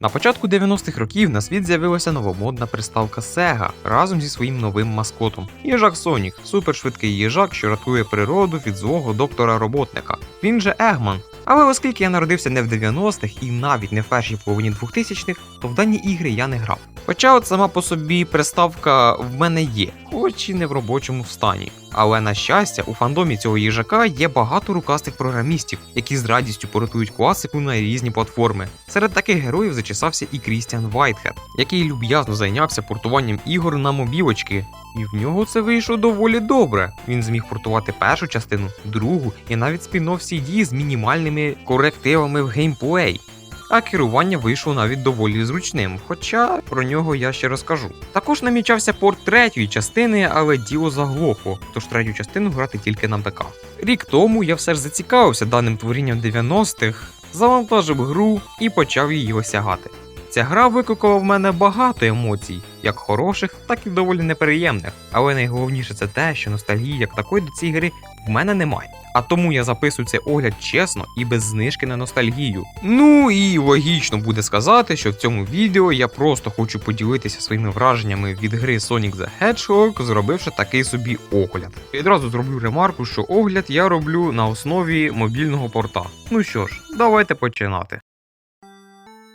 На початку 90-х років на світ з'явилася новомодна приставка Sega разом зі своїм новим маскотом. Їжак Сонік, супершвидкий їжак, що рятує природу від злого доктора-роботника. Він же Егман. Але оскільки я народився не в 90-х і навіть не в першій половині 2000-х, то в дані ігри я не грав. Хоча от сама по собі приставка в мене є, хоч і не в робочому стані. Але на щастя, у фандомі цього їжака є багато рукастих програмістів, які з радістю портують класику на різні платформи. Серед таких героїв зачесався і Крістіан Вайтхед, який люб'язно зайнявся портуванням ігор на мобілочки. І в нього це вийшло доволі добре. Він зміг портувати першу частину, другу і навіть спін-офф CD з мінімальними корективами в геймплей. А керування вийшло навіть доволі зручним, хоча про нього я ще розкажу. Також намічався порт третьої частини, але діло заглохло, тож третю частину грати тільки на ПК. Рік тому я все ж зацікавився даним творінням 90-х, завантажив гру і почав її осягати. Ця гра викликала в мене багато емоцій, як хороших, так і доволі неприємних. Але найголовніше це те, що ностальгії як такої до цієї гри в мене немає. А тому я записую цей огляд чесно і без знижки на ностальгію. Ну і логічно буде сказати, що в цьому відео я просто хочу поділитися своїми враженнями від гри Sonic the Hedgehog, зробивши такий собі огляд. Відразу зроблю ремарку, що огляд я роблю на основі мобільного порта. Ну що ж, давайте починати.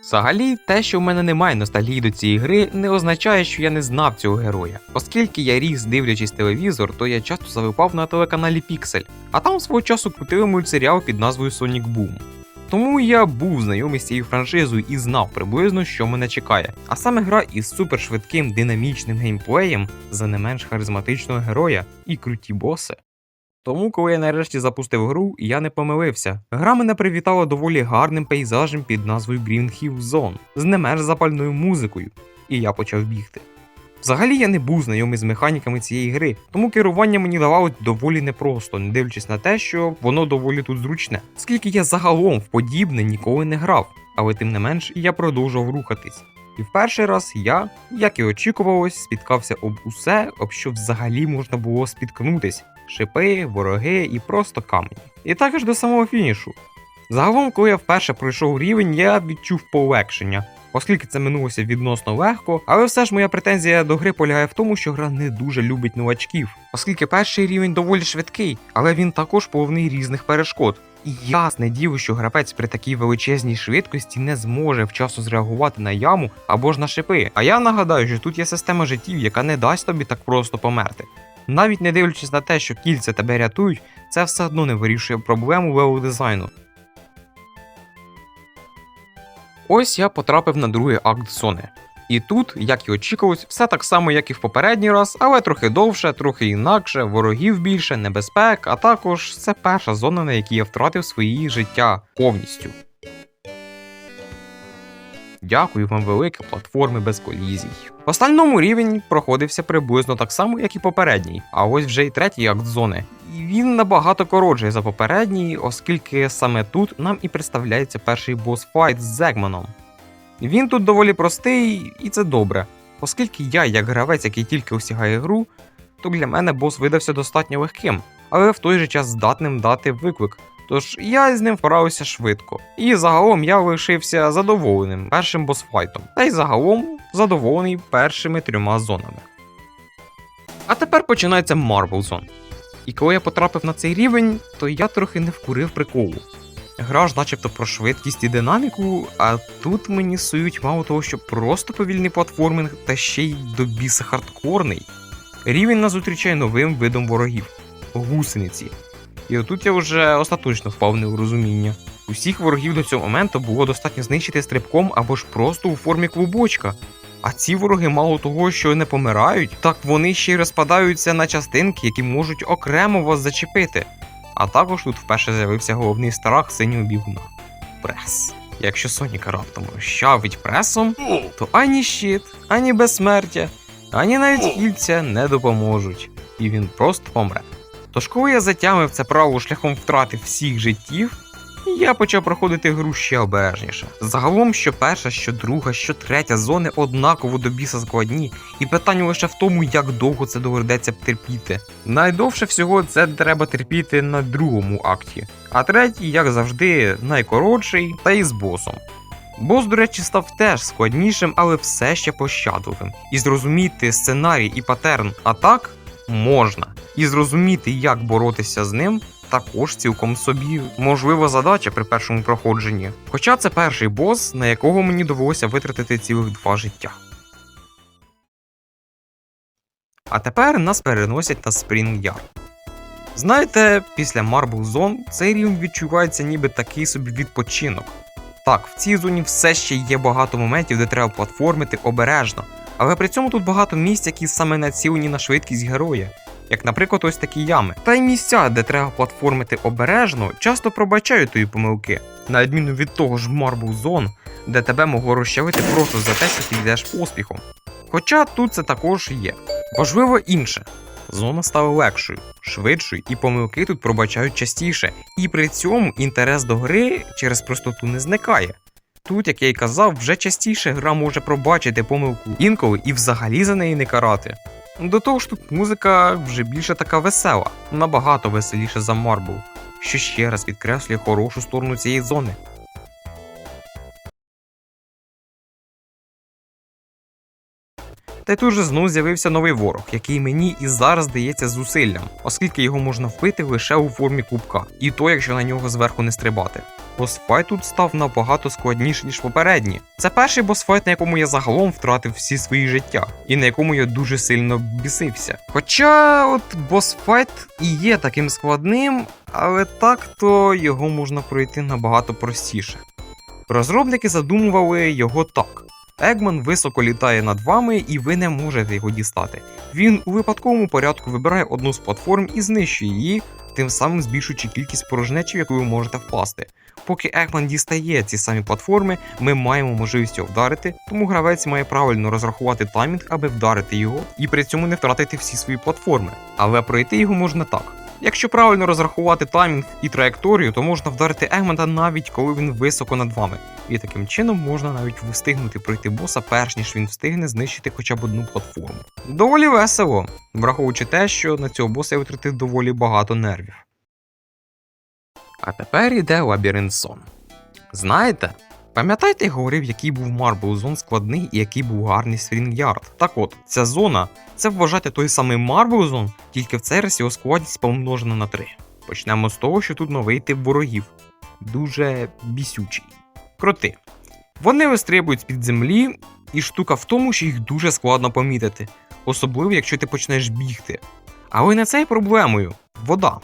Взагалі, те, що в мене немає ностальгії до цієї гри, не означає, що я не знав цього героя. Оскільки я ріс дивлячись телевізор, то я часто завипав на телеканалі Pixel, а там свого часу крутили мультсеріал під назвою Sonic Boom. Тому я був знайомий з цією франшизою і знав приблизно, що мене чекає. А саме гра із супершвидким динамічним геймплеєм за не менш харизматичного героя і круті боси. Тому, коли я нарешті запустив гру, я не помилився. Гра мене привітала доволі гарним пейзажем під назвою Green Hill Zone з не менш запальною музикою, і я почав бігти. Взагалі я не був знайомий з механіками цієї гри, тому керування мені давалось доволі непросто, не дивлячись на те, що воно доволі тут зручне, оскільки я загалом в подібне ніколи не грав, але тим не менш я продовжував рухатись. І в перший раз я, як і очікувалось, спіткався об усе, об що взагалі можна було спіткнутись: шипи, вороги і просто камені. І також до самого фінішу. Загалом, коли я вперше пройшов рівень, я відчув полегшення, оскільки це минулося відносно легко, але все ж моя претензія до гри полягає в тому, що гра не дуже любить новачків, оскільки перший рівень доволі швидкий, але він також повний різних перешкод. І ясне діло, що гравець при такій величезній швидкості не зможе вчасно зреагувати на яму або ж на шипи. А я нагадаю, що тут є система життів, яка не дасть тобі так просто померти. Навіть не дивлячись на те, що кільця тебе рятують, це все одно не вирішує проблему левел дизайну. Ось я потрапив на другий акт зони. І тут, як і очікувалось, все так само, як і в попередній раз, але трохи довше, трохи інакше, ворогів більше, небезпек, а також це перша зона, на якій я втратив свої життя повністю. Дякую вам велике, платформи без колізій. В остальному рівень проходився приблизно так само, як і попередній, а ось вже й третій акт зони. І він набагато коротший за попередній, оскільки саме тут нам і представляється перший босс-файт з Зегманом. Він тут доволі простий, і це добре, оскільки я, як гравець, який тільки осягає гру, то для мене бос видався достатньо легким, але в той же час здатним дати виклик. Тож я з ним впорався швидко. І загалом я лишився задоволеним першим босфайтом, та й загалом задоволений першими трьома зонами. А тепер починається Marble Zone. І коли я потрапив на цей рівень, то я трохи не вкурив приколу. Гра ж начебто про швидкість і динаміку, а тут мені сують мало того, що просто повільний платформинг, та ще й до біса хардкорний. Рівень нас зустрічає новим видом ворогів гусениці. І отут я вже остаточно впав в неурозуміння. Усіх ворогів до цього моменту було достатньо знищити стрибком або ж просто у формі клубочка. А ці вороги мало того, що не помирають, так вони ще й розпадаються на частинки, які можуть окремо вас зачепити. А також тут вперше з'явився головний страх синього бігуна прес. Якщо Соніка раптом розчавить пресом, то ані щит, ані безсмертя, ані навіть кільця не допоможуть, і він просто помре. Тож, коли я затямив це право шляхом втрати всіх життів, я почав проходити гру ще обережніше. Загалом, що перша, що друга, що третя зони однаково до біса складні, і питання лише в тому, як довго це доведеться терпіти. Найдовше всього це треба терпіти на другому акті, а третій, як завжди, найкоротший та й з босом. Бос, до речі, став теж складнішим, але все ще пощадливим. І зрозуміти сценарій і патерн атак можна. І зрозуміти, як боротися з ним, також цілком собі можлива задача при першому проходженні. Хоча це перший бос, на якого мені довелося витратити цілих два життя. А тепер нас переносять на Spring Yard. Знаєте, після Marble Zone цей рівень відчувається ніби такий собі відпочинок. Так, в цій зоні все ще є багато моментів, де треба платформити обережно, але при цьому тут багато місць, які саме націлені на швидкість героя, як, наприклад, ось такі ями. Та й місця, де треба платформити обережно, часто пробачають тої помилки, на відміну від того ж Marble Zone, де тебе могло розчавити просто за те, що ти йдеш поспіхом. Хоча тут це також є. Важливо інше. Зона стала легшою, швидшою, і помилки тут пробачають частіше, і при цьому інтерес до гри через простоту не зникає. Тут, як я й казав, вже частіше гра може пробачити помилку інколи і взагалі за неї не карати. До того ж тут музика вже більше така весела, набагато веселіша за Марбл, що ще раз підкреслює хорошу сторону цієї зони. Та й тут же знов з'явився новий ворог, який мені і зараз здається зусиллям, оскільки його можна вбити лише у формі кубка, і то, якщо на нього зверху не стрибати. Босфайт тут став набагато складніший, ніж попередні. Це перший босфайт, на якому я загалом втратив всі свої життя, і на якому я дуже сильно бісився. Хоча от босфайт і є таким складним, але так то його можна пройти набагато простіше. Розробники задумували його так. Егман високо літає над вами, і ви не можете його дістати. Він у випадковому порядку вибирає одну з платформ і знищує її, тим самим збільшуючи кількість порожнечів, яку ви можете впасти. Поки Егман дістає ці самі платформи, ми маємо можливість його вдарити, тому гравець має правильно розрахувати таймінг, аби вдарити його, і при цьому не втратити всі свої платформи. Але пройти його можна так. Якщо правильно розрахувати таймінг і траєкторію, то можна вдарити Егмана навіть коли він високо над вами. І таким чином можна навіть встигнути пройти боса, перш ніж він встигне знищити хоча б одну платформу. Доволі весело, враховуючи те, що на цього боса я витратив доволі багато нервів. А тепер іде Лабіринт Сон. Знаєте, пам'ятаєте, я говорив, який був Marble Zone складний і який був гарний Yard? Так от, ця зона це вважати той самий Marble Zone, тільки в цей його складність помножена на 3. Почнемо з того, що тут новий тип ворогів. Дуже бісючий. Кроти. Вони вистрибують з-під землі, і штука в тому, що їх дуже складно помітити, особливо якщо ти почнеш бігти. Але не це є проблемою вода.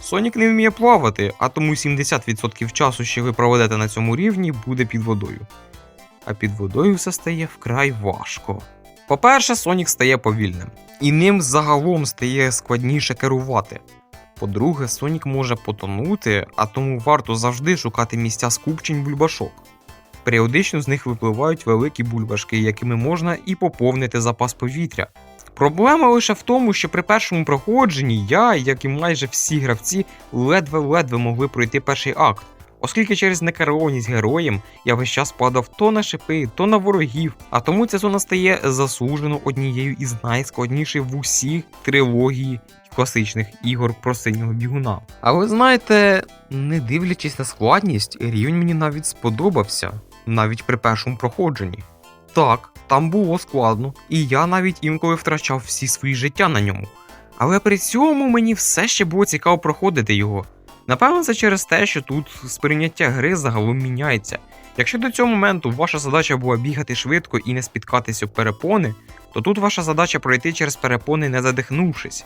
Сонік не вміє плавати, а тому 70% часу, що ви проведете на цьому рівні, буде під водою. А під водою все стає вкрай важко. По-перше, Сонік стає повільним, і ним загалом стає складніше керувати. По-друге, Сонік може потонути, а тому варто завжди шукати місця скупчень бульбашок. Періодично з них випливають великі бульбашки, якими можна і поповнити запас повітря. Проблема лише в тому, що при першому проходженні я, як і майже всі гравці, ледве-ледве могли пройти перший акт, оскільки через некерованість героєм я весь час падав то на шипи, то на ворогів, а тому ця зона стає заслужено однією із найскладніших в усіх трилогії класичних ігор про синього бігуна. А ви знаєте, не дивлячись на складність, рівень мені навіть сподобався, навіть при першому проходженні. Так, там було складно, і я навіть інколи втрачав всі свої життя на ньому. Але при цьому мені все ще було цікаво проходити його. Напевно, це через те, що тут сприйняття гри загалом міняється. Якщо до цього моменту ваша задача була бігати швидко і не спіткатися об перепони, то тут ваша задача пройти через перепони не задихнувшись.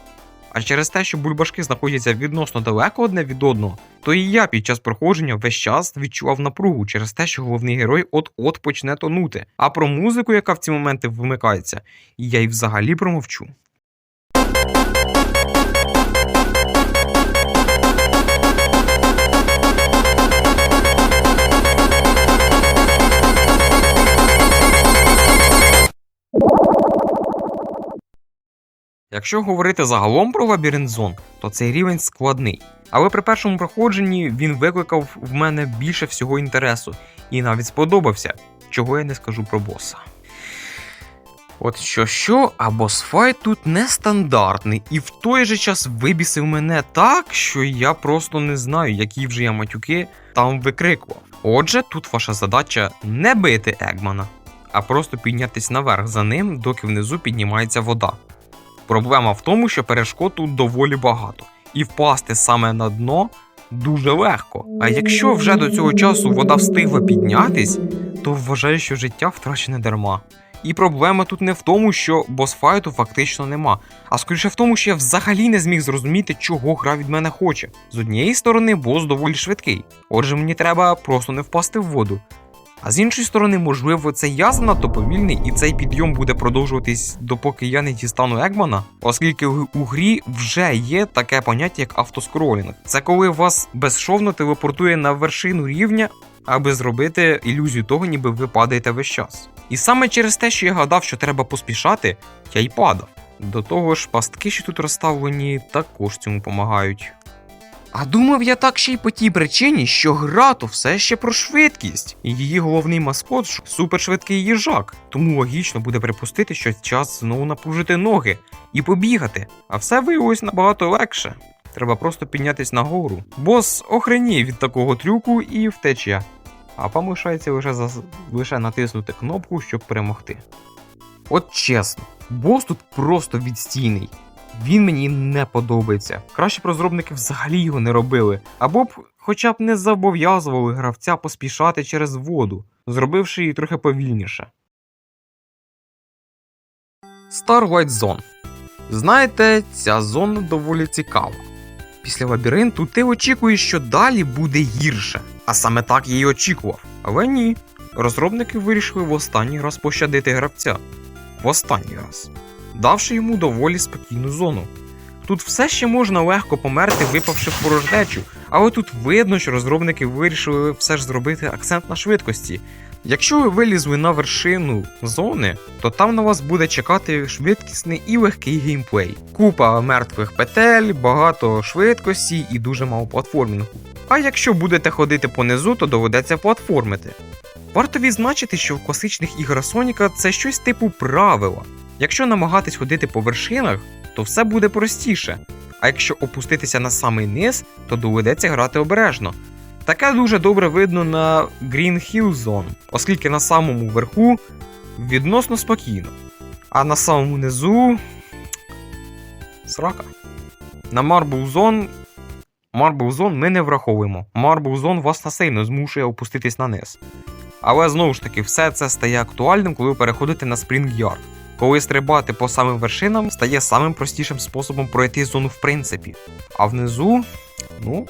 А через те, що бульбашки знаходяться відносно далеко одне від одного, то і я під час проходження весь час відчував напругу через те, що головний герой от-от почне тонути. А про музику, яка в ці моменти вмикається, я й взагалі промовчу. Якщо говорити загалом про лабіринт зон, то цей рівень складний. Але при першому проходженні він викликав в мене більше всього інтересу і навіть сподобався, чого я не скажу про боса. От що що, а босфайт тут нестандартний, і в той же час вибісив мене так, що я просто не знаю, які вже я матюки там викрикував. Отже, тут ваша задача не бити Егмана, а просто піднятись наверх за ним, доки внизу піднімається вода. Проблема в тому, що перешкод тут доволі багато, і впасти саме на дно дуже легко. А якщо вже до цього часу вода встигла піднятись, то вважаю, що життя втрачене дарма. І проблема тут не в тому, що босфайту фактично нема, а скоріше в тому, що я взагалі не зміг зрозуміти, чого гра від мене хоче. З однієї сторони, бос доволі швидкий, отже, мені треба просто не впасти в воду. А з іншої сторони, можливо, це я занадто повільний, і цей підйом буде продовжуватись, допоки я не дістану Егмана, оскільки у грі вже є таке поняття, як автоскролінг. Це коли вас безшовно телепортує на вершину рівня, аби зробити ілюзію того, ніби ви падаєте весь час. І саме через те, що я гадав, що треба поспішати, я й падав. До того ж, пастки, що тут розставлені, також цьому допомагають. А думав я так ще й по тій причині, що гра то все ще про швидкість, і її головний маскот супершвидкий їжак. Тому логічно буде припустити, що час знову напружити ноги і побігати. А все виявилось набагато легше. Треба просто піднятись нагору. Бос охренів від такого трюку і втече. А вам лише, зас... лише натиснути кнопку, щоб перемогти. От чесно, бос тут просто відстійний. Він мені не подобається. Краще б розробники взагалі його не робили, або б хоча б не зобов'язували гравця поспішати через воду, зробивши її трохи повільніше. Starlight Zone. Знаєте, ця зона доволі цікава. Після лабіринту ти очікуєш, що далі буде гірше. А саме так я й очікував. Але ні. Розробники вирішили в останній раз пощадити гравця. В останній раз давши йому доволі спокійну зону. Тут все ще можна легко померти, випавши в порожнечу, але тут видно, що розробники вирішили все ж зробити акцент на швидкості. Якщо ви вилізли на вершину зони, то там на вас буде чекати швидкісний і легкий геймплей. Купа мертвих петель, багато швидкості і дуже мало платформінгу. А якщо будете ходити понизу, то доведеться платформити. Варто відзначити, що в класичних іграх Соніка це щось типу правила. Якщо намагатись ходити по вершинах, то все буде простіше. А якщо опуститися на самий низ, то доведеться грати обережно. Таке дуже добре видно на Green Hill Zone, оскільки на самому верху відносно спокійно. А на самому низу. Срака. На Marble Zone. Marble Zone ми не враховуємо. Marble Zone вас насильно змушує опуститись на низ. Але знову ж таки, все це стає актуальним, коли ви переходите на Spring Yard. Коли стрибати по самим вершинам стає самим простішим способом пройти зону в принципі. А внизу, ну,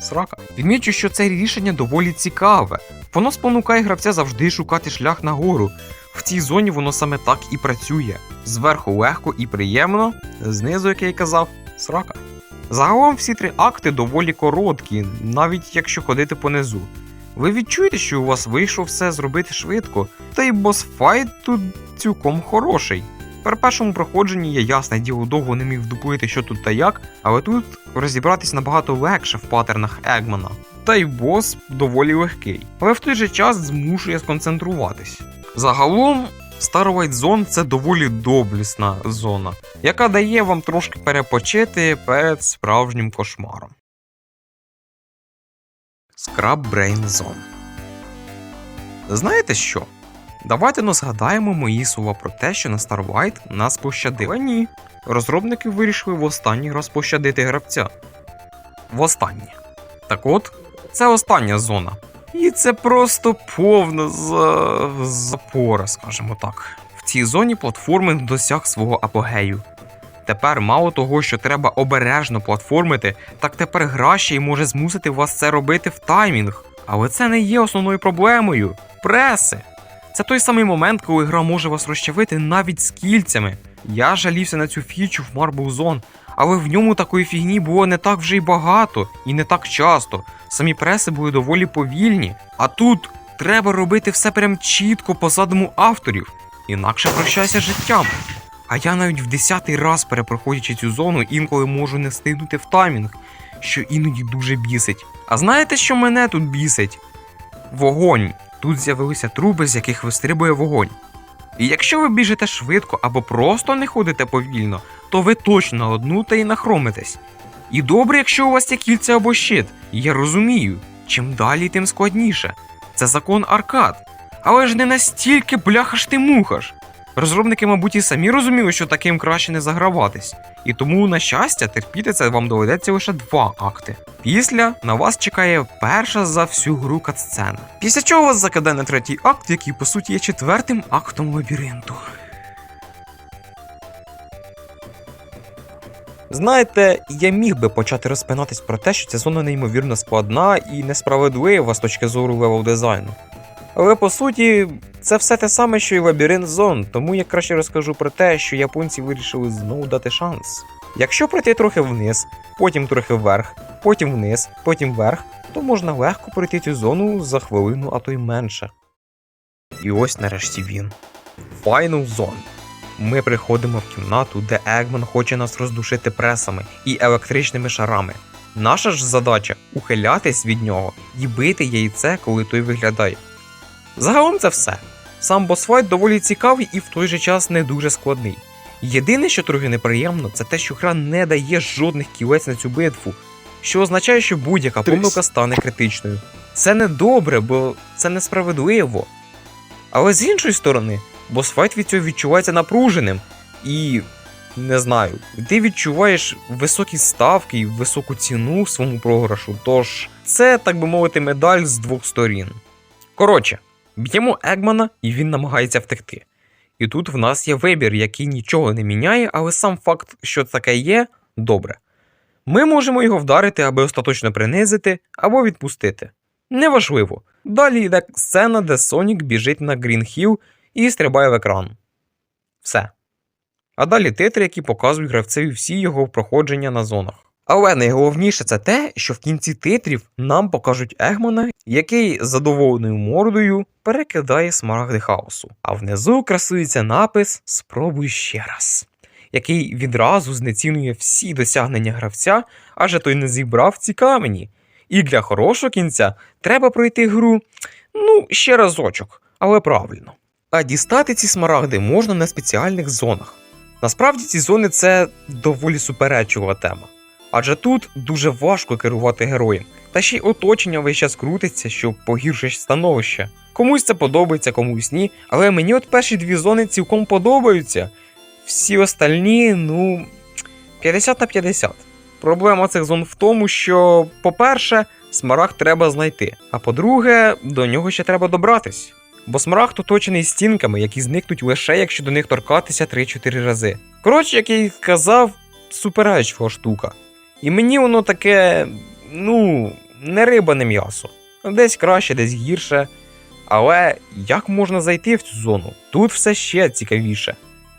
срака. Відмічу, що це рішення доволі цікаве. Воно спонукає гравця завжди шукати шлях нагору. В цій зоні воно саме так і працює. Зверху легко і приємно, знизу, як я й казав, срака. Загалом всі три акти доволі короткі, навіть якщо ходити понизу. Ви відчуєте, що у вас вийшло все зробити швидко, та й босфайт тут цілком хороший. При першому проходженні я ясне діло довго не міг вдупити, що тут та як, але тут розібратись набагато легше в паттернах Егмана. Та й бос доволі легкий, але в той же час змушує сконцентруватись. Загалом, Starlight Zone це доволі доблісна зона, яка дає вам трошки перепочити перед справжнім кошмаром. Scrub Brain Zone. Знаєте що? Давайте ну згадаємо мої слова про те, що на Starlight нас пощадили. Ні. Розробники вирішили в останній раз пощадити гравця. Востаннє. Так от, це остання зона. І це просто повна за... запора, скажімо так. В цій зоні платформинг досяг свого апогею. Тепер мало того, що треба обережно платформити, так тепер гра ще й може змусити вас це робити в таймінг. Але це не є основною проблемою. Преси. Це той самий момент, коли гра може вас розчавити навіть з кільцями. Я жалівся на цю фічу в Marble Zone, але в ньому такої фігні було не так вже й багато і не так часто. Самі преси були доволі повільні. А тут треба робити все прям чітко по задуму авторів, інакше прощайся життям. А я навіть в десятий раз перепроходячи цю зону, інколи можу не встигнути в таймінг, що іноді дуже бісить. А знаєте, що мене тут бісить? Вогонь. Тут з'явилися труби, з яких вистрибує вогонь. І якщо ви біжите швидко або просто не ходите повільно, то ви точно одну та й нахромитесь. І добре, якщо у вас є кільця або щит, я розумію. чим далі, тим складніше. Це закон аркад. Але ж не настільки бляха ж ти мухаш. Розробники, мабуть, і самі розуміли, що таким краще не заграватись. І тому, на щастя, терпіти це вам доведеться лише два акти. Після на вас чекає перша за всю гру катсцена. Після чого вас закидає на третій акт, який по суті є четвертим актом лабіринту. Знаєте, я міг би почати розпинатись про те, що ця зона неймовірно складна і несправедлива з точки зору левел дизайну. Але по суті, це все те саме, що і лабіринт зон, тому я краще розкажу про те, що японці вирішили знову дати шанс. Якщо пройти трохи вниз, потім трохи вверх, потім вниз, потім вверх, то можна легко пройти цю зону за хвилину, а то й менше. І ось нарешті він. Final Zone. Ми приходимо в кімнату, де Егман хоче нас роздушити пресами і електричними шарами. Наша ж задача ухилятись від нього і бити яйце, коли той виглядає. Загалом це все. Сам босфайт доволі цікавий і в той же час не дуже складний. Єдине, що трохи неприємно, це те, що гра не дає жодних кілець на цю битву, що означає, що будь-яка помилка стане критичною. Це не добре, бо це несправедливо. Але з іншої сторони, босфайт від цього відчувається напруженим і. Не знаю, ти відчуваєш високі ставки і високу ціну своєму програшу, тож це, так би мовити, медаль з двох сторін. Коротше, б'ємо Егмана, і він намагається втекти. І тут в нас є вибір, який нічого не міняє, але сам факт, що таке є, добре. Ми можемо його вдарити, аби остаточно принизити або відпустити. Неважливо. Далі йде сцена, де Сонік біжить на Грін Хіл і стрибає в екран. Все. А далі титри, які показують гравцеві всі його проходження на зонах. Але найголовніше це те, що в кінці титрів нам покажуть Егмана, який з задоволеною мордою перекидає смарагди хаосу. А внизу красується напис Спробуй ще раз, який відразу знецінує всі досягнення гравця, адже той не зібрав ці камені. І для хорошого кінця треба пройти гру, ну, ще разочок, але правильно. А дістати ці смарагди можна на спеціальних зонах. Насправді ці зони це доволі суперечлива тема. Адже тут дуже важко керувати героєм, та ще й оточення весь час крутиться, що погіршить становище. Комусь це подобається, комусь ні, але мені от перші дві зони цілком подобаються. Всі остальні, ну, 50 на 50. Проблема цих зон в тому, що, по-перше, смарагд треба знайти, а по-друге, до нього ще треба добратись. Бо смарагд оточений стінками, які зникнуть лише якщо до них торкатися 3-4 рази. Коротше, як я й сказав, суперечлива штука. І мені воно таке, ну, не риба, не м'ясо. Десь краще, десь гірше. Але як можна зайти в цю зону? Тут все ще цікавіше.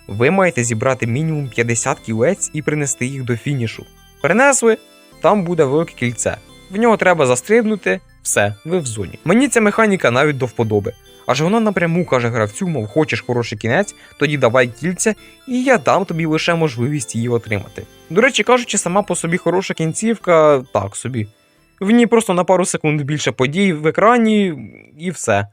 Ви маєте зібрати мінімум 50 кілець і принести їх до фінішу. Принесли, там буде велике кільце. В нього треба застрибнути, все, ви в зоні. Мені ця механіка навіть до вподоби. Адже вона напряму каже гравцю, мов хочеш хороший кінець, тоді давай кільця, і я дам тобі лише можливість її отримати. До речі, кажучи, сама по собі хороша кінцівка, так собі. В ній просто на пару секунд більше подій в екрані і все.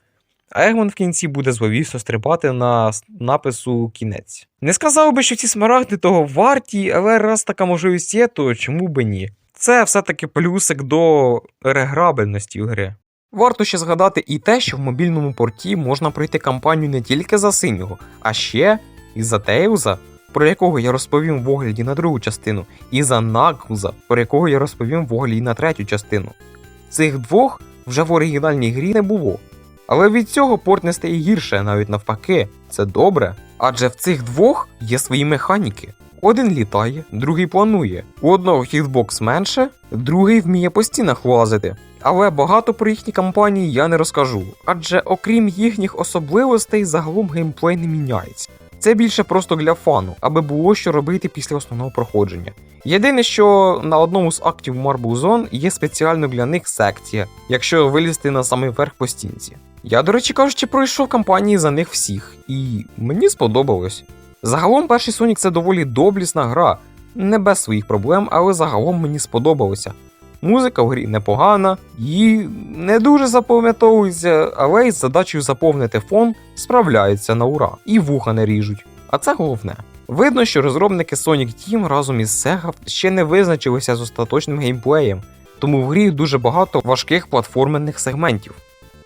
А Егман в кінці буде зловісно стрибати на напису кінець. Не сказав би, що ці смарагди того варті, але раз така можливість є, то чому би ні? Це все-таки плюсик до реграбельності гри. Варто ще згадати і те, що в мобільному порті можна пройти кампанію не тільки за синього, а ще і за Тейлза, про якого я розповім в огляді на другу частину, і за Наклза, про якого я розповім в огляді на третю частину. Цих двох вже в оригінальній грі не було. Але від цього порт не стає гірше, навіть навпаки, це добре. Адже в цих двох є свої механіки. Один літає, другий планує. У одного хітбокс менше, другий вміє по стінах лазити. Але багато про їхні кампанії я не розкажу, адже окрім їхніх особливостей, загалом геймплей не міняється. Це більше просто для фану, аби було що робити після основного проходження. Єдине, що на одному з актів Marble Zone є спеціально для них секція, якщо вилізти на самий верх по стінці. Я, до речі кажучи, пройшов кампанії за них всіх, і мені сподобалось. Загалом перший Sonic це доволі доблісна гра, не без своїх проблем, але загалом мені сподобалося. Музика в грі непогана, її не дуже запам'ятовується, але із задачею заповнити фон справляються на ура і вуха не ріжуть. А це головне. Видно, що розробники Sonic Team разом із Sega ще не визначилися з остаточним геймплеєм, тому в грі дуже багато важких платформенних сегментів.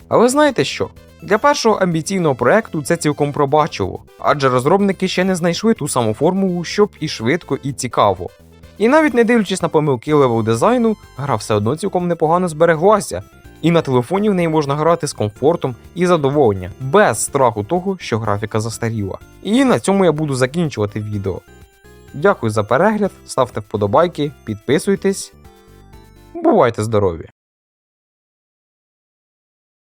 Але знаєте що? Для першого амбіційного проекту це цілком пробачило, адже розробники ще не знайшли ту саму формулу, щоб і швидко, і цікаво. І навіть не дивлячись на помилки левел дизайну, гра все одно цілком непогано збереглася, і на телефоні в неї можна грати з комфортом і задоволенням, без страху того, що графіка застаріла. І на цьому я буду закінчувати відео. Дякую за перегляд, ставте вподобайки, підписуйтесь. Бувайте здорові!